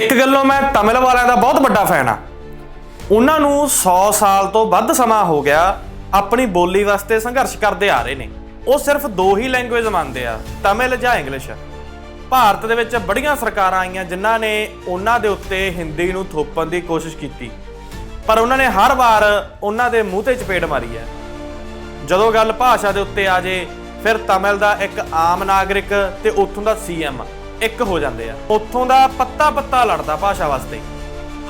ਇੱਕ ਗੱਲੋਂ ਮੈਂ ਤਮਿਲ ਵਾਲਿਆਂ ਦਾ ਬਹੁਤ ਵੱਡਾ ਫੈਨ ਆ। ਉਹਨਾਂ ਨੂੰ 100 ਸਾਲ ਤੋਂ ਵੱਧ ਸਮਾਂ ਹੋ ਗਿਆ ਆਪਣੀ ਬੋਲੀ ਵਾਸਤੇ ਸੰਘਰਸ਼ ਕਰਦੇ ਆ ਰਹੇ ਨੇ। ਉਹ ਸਿਰਫ ਦੋ ਹੀ ਲੈਂਗੁਏਜ ਮੰਨਦੇ ਆ, ਤਮਿਲ ਜਾਂ ਇੰਗਲਿਸ਼। ਭਾਰਤ ਦੇ ਵਿੱਚ ਬੜੀਆਂ ਸਰਕਾਰਾਂ ਆਈਆਂ ਜਿਨ੍ਹਾਂ ਨੇ ਉਹਨਾਂ ਦੇ ਉੱਤੇ ਹਿੰਦੀ ਨੂੰ ਥੋਪਣ ਦੀ ਕੋਸ਼ਿਸ਼ ਕੀਤੀ। ਪਰ ਉਹਨਾਂ ਨੇ ਹਰ ਵਾਰ ਉਹਨਾਂ ਦੇ ਮੂੰਹ ਤੇ ਚਪੇੜ ਮਾਰੀ ਹੈ। ਜਦੋਂ ਗੱਲ ਭਾਸ਼ਾ ਦੇ ਉੱਤੇ ਆ ਜੇ, ਫਿਰ ਤਮਿਲ ਦਾ ਇੱਕ ਆਮ ਨਾਗਰਿਕ ਤੇ ਉੱਥੋਂ ਦਾ ਸੀਐਮ ਇੱਕ ਹੋ ਜਾਂਦੇ ਆ। ਉੱਥੋਂ ਦਾ ਪੱਤਾ ਪੱਤਾ ਲੜਦਾ ਭਾਸ਼ਾ ਵਾਸਤੇ।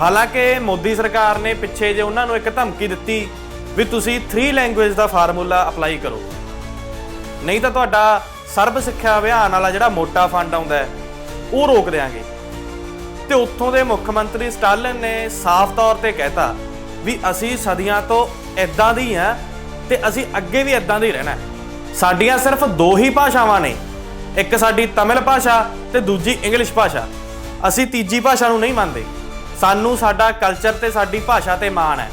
ਹਾਲਾਂਕਿ ਮੋਦੀ ਸਰਕਾਰ ਨੇ ਪਿੱਛੇ ਜੇ ਉਹਨਾਂ ਨੂੰ ਇੱਕ ਧਮਕੀ ਦਿੱਤੀ ਵੀ ਤੁਸੀਂ 3 ਲੈਂਗੁਏਜ ਦਾ ਫਾਰਮੂਲਾ ਅਪਲਾਈ ਕਰੋ। ਨਹੀਂ ਤਾਂ ਤੁਹਾਡਾ ਸਰਬ ਸਿੱਖਿਆ ਅਭਿਆਨ ਵਾਲਾ ਜਿਹੜਾ ਮੋਟਾ ਫੰਡ ਆਉਂਦਾ ਉਹ ਰੋਕ ਦੇਾਂਗੇ ਤੇ ਉੱਥੋਂ ਦੇ ਮੁੱਖ ਮੰਤਰੀ ਸਟਾਲਿਨ ਨੇ ਸਾਫ਼ ਤੌਰ ਤੇ ਕਹਿਤਾ ਵੀ ਅਸੀਂ ਸਦੀਆਂ ਤੋਂ ਇਦਾਂ ਦੀ ਆ ਤੇ ਅਸੀਂ ਅੱਗੇ ਵੀ ਇਦਾਂ ਦੇ ਰਹਿਣਾ ਸਾਡੀਆਂ ਸਿਰਫ ਦੋ ਹੀ ਭਾਸ਼ਾਵਾਂ ਨੇ। ਇੱਕ ਸਾਡੀ ਤਮਿਲ ਭਾਸ਼ਾ ਤੇ ਦੂਜੀ ਇੰਗਲਿਸ਼ ਭਾਸ਼ਾ। ਅਸੀਂ ਤੀਜੀ ਭਾਸ਼ਾ ਨੂੰ ਨਹੀਂ ਮੰਨਦੇ। ਸਾਨੂੰ ਸਾਡਾ ਕਲਚਰ ਤੇ ਸਾਡੀ ਭਾਸ਼ਾ ਤੇ ਮਾਣ ਹੈ।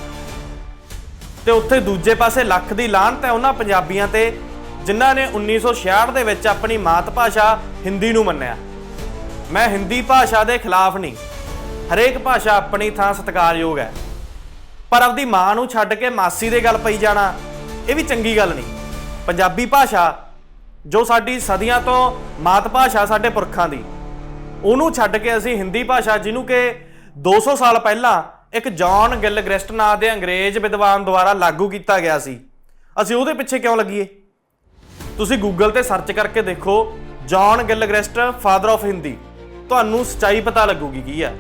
ਤੇ ਉੱਥੇ ਦੂਜੇ ਪਾਸੇ ਲੱਖ ਦੀ ਲਾਹਨਤ ਹੈ ਉਹਨਾਂ ਪੰਜਾਬੀਆਂ ਤੇ, ਜਿਨ੍ਹਾਂ ਨੇ 1966 ਦੇ ਵਿੱਚ ਆਪਣੀ ਮਾਤ ਭਾਸ਼ਾ ਹਿੰਦੀ ਨੂੰ ਮੰਨਿਆ। ਮੈਂ ਹਿੰਦੀ ਭਾਸ਼ਾ ਦੇ ਖਿਲਾਫ ਨਹੀਂ। ਹਰੇਕ ਭਾਸ਼ਾ ਆਪਣੀ ਥਾਂ ਸਤਿਕਾਰਯੋਗ ਹੈ। ਪਰ ਆਪਦੀ ਮਾਂ ਨੂੰ ਛੱਡ ਕੇ ਮਾਸੀ ਦੇ ਗੱਲ ਪਈ ਜਾਣਾ, ਇਹ ਵੀ ਚੰਗੀ ਗੱਲ ਨਹੀਂ। ਪੰਜਾਬੀ ਭਾਸ਼ਾ ਜੋ ਸਾਡੀ ਸਦੀਆਂ ਤੋਂ ਮਾਤ ਭਾਸ਼ਾ ਸਾਡੇ ਪੁਰਖਾਂ ਦੀ। ਉਹਨੂੰ ਛੱਡ ਕੇ ਅਸੀਂ ਹਿੰਦੀ ਭਾਸ਼ਾ, ਜਿਹਨੂੰ ਕਿ 200 ਸਾਲ ਪਹਿਲਾਂ ਇੱਕ ਜੌਨ ਗਿਲਗ੍ਰਿਸਟ ਨਾਂ ਦੇ ਅੰਗਰੇਜ਼ ਵਿਦਵਾਨ ਦੁਆਰਾ ਲਾਗੂ ਕੀਤਾ ਗਿਆ ਸੀ। ਅਸੀਂ ਉਹਦੇ ਪਿੱਛੇ ਕਿਉਂ ਲੱਗੀਏ? ਤੁਸੀਂ ਗੂਗਲ ਤੇ ਸਰਚ ਕਰਕੇ ਦੇਖੋ John Gilchrist father of Hindi ਤੁਹਾਨੂੰ ਸੱਚਾਈ ਪਤਾ ਲੱਗੂਗੀ ਕੀ ਆ।